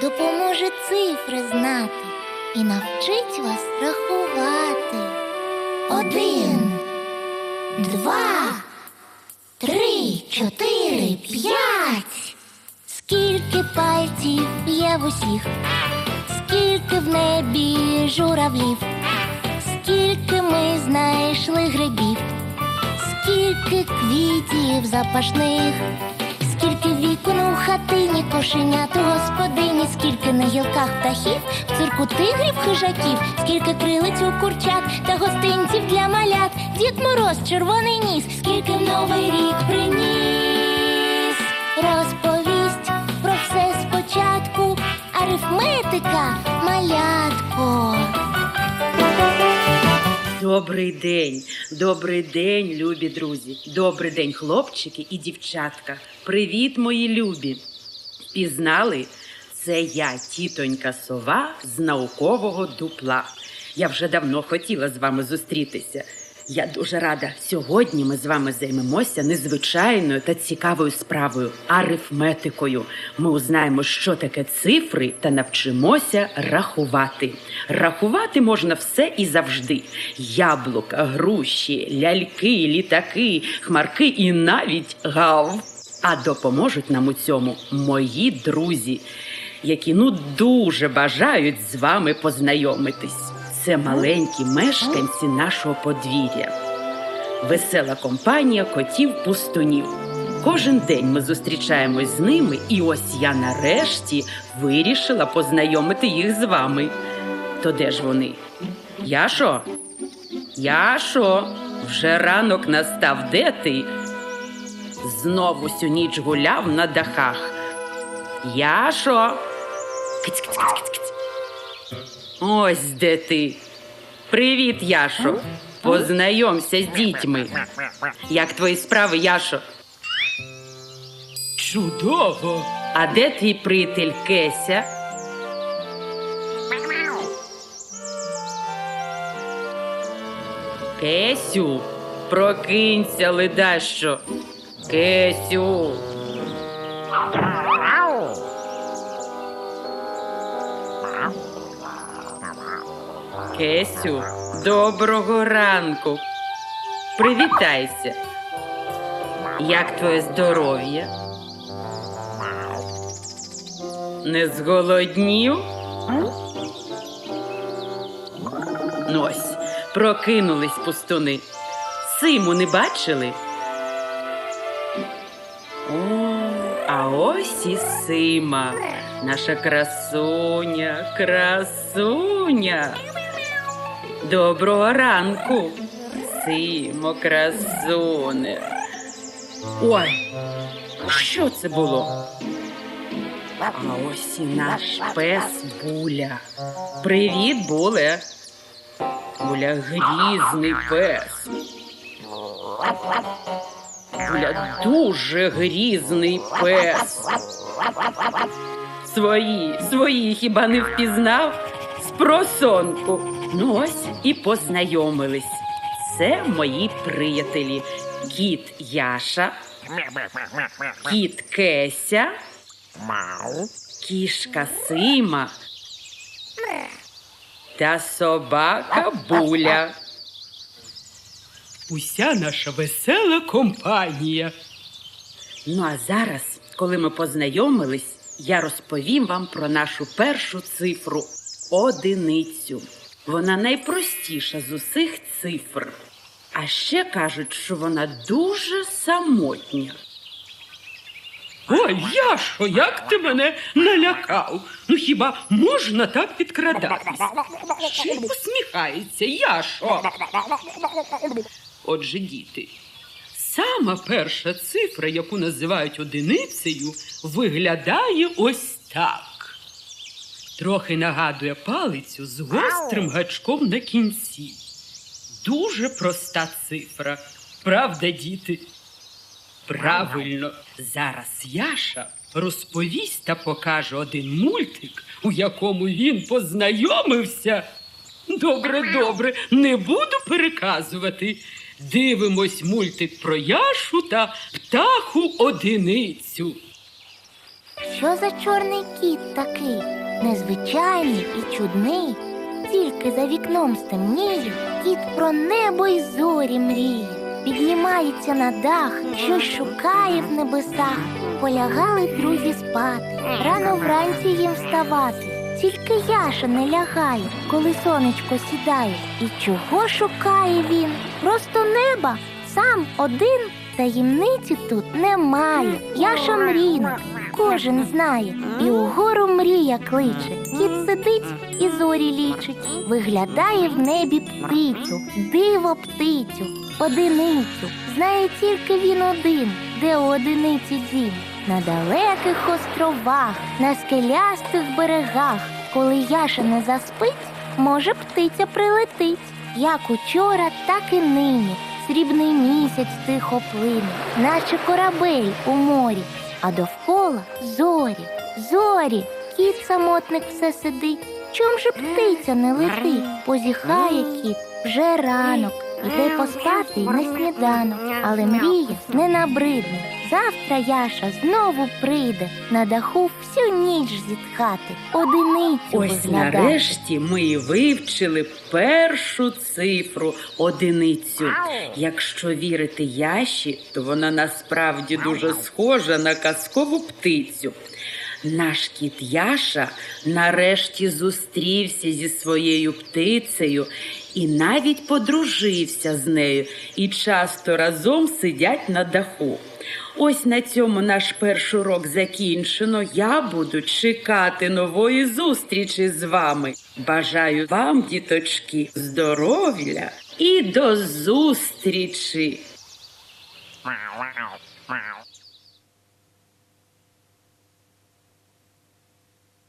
допоможе цифри знати і навчить вас рахувати. Один, два, три, чотири, п'ять. Скільки пальців є в усіх, скільки в небі журавлів, скільки ми знайшли грибів, скільки квітів запашних, скільки вікон у хатині, кошенят у господині, скільки на гілках птахів, в цирку тигрів хижаків, скільки крилиць у курчат та гостинців для малят, Дід Мороз, червоний ніс, скільки в новий рік Добрий день, добрий день, любі друзі. Добрий день, хлопчики і дівчатка. Привіт, мої любі. Пізнали? Це я, тітонька сова з наукового дупла. Я вже давно хотіла з вами зустрітися. Я дуже рада. Сьогодні ми з вами займемося незвичайною та цікавою справою арифметикою. Ми узнаємо, що таке цифри, та навчимося рахувати. Рахувати можна все і завжди: яблука, груші, ляльки, літаки, хмарки і навіть гав. А допоможуть нам у цьому мої друзі, які ну дуже бажають з вами познайомитись. Це маленькі мешканці нашого подвір'я. Весела компанія котів-пустунів. Кожен день ми зустрічаємось з ними, і ось я нарешті вирішила познайомити їх з вами. То де ж вони? Яшо? Яшо, вже ранок настав, де ти? Знову всю ніч гуляв на дахах. Яшо. Киць, киць, киць, киць. Ось де ти. Привіт, Яшо. Познайомся з дітьми. Як твої справи, Яшо? Чудово! А де твій приятель Кеся? Кесю, прокинься, ледащо. Кесю. Кесю, доброго ранку. Привітайся. Як твоє здоров'я? Не зголоднів? Ну ось, прокинулись пустуни. Симу не бачили? О, а ось і Сима, наша красуня, красуня. Доброго ранку, Симо, красуне. Ой, що це було? А ось і наш пес Буля. Привіт, Буле. Буля грізний пес. Буля дуже грізний пес. Свої, свої хіба не впізнав? З просонку. Ну ось і познайомились. Це мої приятелі. Кіт Яша, кіт Кеся, кішка Сима та собака Буля. Уся наша весела компанія. Ну а зараз, коли ми познайомились, я розповім вам про нашу першу цифру одиницю. Вона найпростіша з усіх цифр. А ще кажуть, що вона дуже самотня. Ой, Яшо, як ти мене налякав? Ну хіба можна так підкрадатись? Ще посміхається, Яшо. Отже, діти, сама перша цифра, яку називають одиницею, виглядає ось так. Трохи нагадує палицю з гострим гачком на кінці. Дуже проста цифра. Правда, діти? Правильно, зараз Яша розповість та покаже один мультик, у якому він познайомився. Добре, добре, не буду переказувати. Дивимось мультик про Яшу та птаху одиницю. Що за чорний кіт такий? Незвичайний і чудний. Тільки за вікном стемніє, кіт про небо й зорі мріє. Піднімається на дах, щось шукає в небесах. Полягали друзі спати, рано вранці їм вставати. Тільки Яша не лягає, коли сонечко сідає. І чого шукає він? Просто неба, сам один. Таємниці тут немає. Яша мрійник, кожен знає. І угору мрія кличе. Кіт сидить і зорі лічить. Виглядає в небі птицю, диво птицю, одиницю. Знає тільки він один, де у одиниці дім. На далеких островах, на скелястих берегах, коли Яша не заспить, може птиця прилетить. Як учора, так і нині. Срібний місяць тихо плине, наче корабель у морі, а довкола зорі, зорі, кіт самотник все сидить. Чом же птиця не летить? Позіхає кіт, вже ранок, іде поспати й на сніданок, але мріє не набридне. Завтра Яша знову прийде на даху всю ніч зітхати, одиницю Ось виглядати. нарешті ми і вивчили першу цифру одиницю. Якщо вірити Яші, то вона насправді дуже схожа на казкову птицю. Наш кіт Яша нарешті зустрівся зі своєю птицею і навіть подружився з нею, і часто разом сидять на даху. Ось на цьому наш перший урок закінчено. Я буду чекати нової зустрічі з вами. Бажаю вам, діточки, здоров'я і до зустрічі!